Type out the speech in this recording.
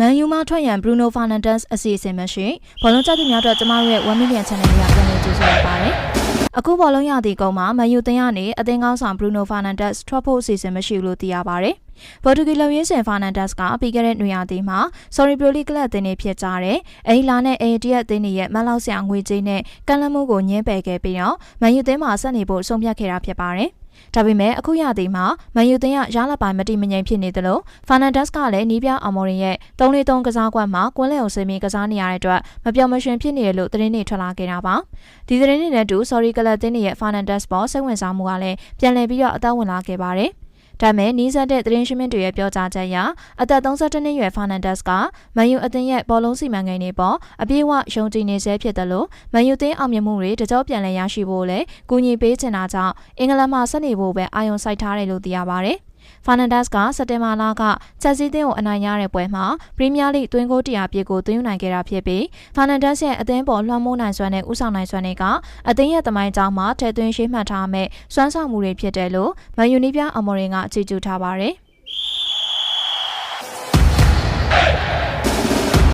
မန်ယူမှထွက်ရန်ဘရူနိုဖာနန်ဒက်စ်အစီအစဉ်မရှိဘောလုံးကြက်သူများအတွက်ကျမတို့ရဲ့1 million channel ကြီးကပြန်လည်ကြိုဆိုရပါတယ်။အခုဘောလုံးရသည့်ကုန်းမှာမန်ယူတင်ရနေအသင်းကောင်းဆောင်ဘရူနိုဖာနန်ဒက်စ်ထွက်ဖို့အစီအစဉ်မရှိဘူးလို့သိရပါတယ်။ပေါ်တူဂီလုံရင်းစင်ဖာနန်ဒက်စ်ကပြီးခဲ့တဲ့နွေရာသီမှာ Sorry Pro League ကလပ်အသင်းတွေဖြစ်ကြတဲ့အိလာနဲ့အေဒီယက်အသင်းတွေရဲ့မန်လောက်ဆရာငွေကြေးနဲ့ကန့်လန့်မှုကိုညှင်းပယ်ခဲ့ပြီးတော့မန်ယူသင်းမှာဆက်နေဖို့ဆုံးဖြတ်ခဲ့တာဖြစ်ပါတယ်။ ဒါပေမဲ့အခုရသည်မှာမန်ယူသင်းရရလပိုင်မတိမငြိမ်ဖြစ်နေသလိုဖာနန်ဒက်စ်ကလည်းနီးပြအာမော်ရင်ရဲ့3-3ကစားကွက်မှာကွင်းလယ်အောင်ဆင်းပြီးကစားနေရတဲ့အတွက်မပြောင်းမရွှင်ဖြစ်နေတယ်လို့သတင်းတွေထွက်လာခဲ့တာပါဒီသတင်းတွေနဲ့အတူ sorry ကလပ်တင်းရဲ့ဖာနန်ဒက်စ်ပေါ်စိတ်ဝင်စားမှုကလည်းပြန်လည်ပြီးတော့အသက်ဝင်လာခဲ့ပါတယ် ဒါပေမဲ့နီးစပ်တဲ့သတင်းရှင်းမင်းတွေရဲ့ပြောကြားချက်အရအသက်32နှစ်ရွယ်ဖာနန်ဒက်စ်ကမန်ယူအသင်းရဲ့ဘောလုံးစီမံကိန်းတွေပေါ်အပြည့်အဝယုံကြည်နေဆဲဖြစ်တယ်လို့မန်ယူသင်းအောင်မြင်မှုတွေတကြောပြန်လည်ရရှိဖို့လည်းကူညီပေးချင်တာကြောင့်အင်္ဂလန်မှာဆက်နေဖို့ပဲအာရုံစိုက်ထားတယ်လို့သိရပါတ ယ်။ဖာနန်ဒက်စ်ကစက်တင်ဘာလကချက်စီးသင်းကိုအနိုင်ရတဲ့ပွဲမှာပရီးမီးယားလိသွင်းကိုတရာပြည့်ကိုသွင်းယူနိုင်ခဲ့တာဖြစ်ပြီးဖာနန်ဒက်စ်ရဲ့အသင်းပေါ်လွှမ်းမိုးနိုင်စွမ်းတဲ့ဥဆောင်နိုင်စွမ်းတွေကအသင်းရဲ့သမိုင်းကြောင်းမှာထည့်သွင်းရှင်းမှတ်ထားမဲ့စွမ်းဆောင်မှုတွေဖြစ်တယ်လို့မန်ယူနီးပြအမော်ရင်ကကြေကျူထားပါတယ်။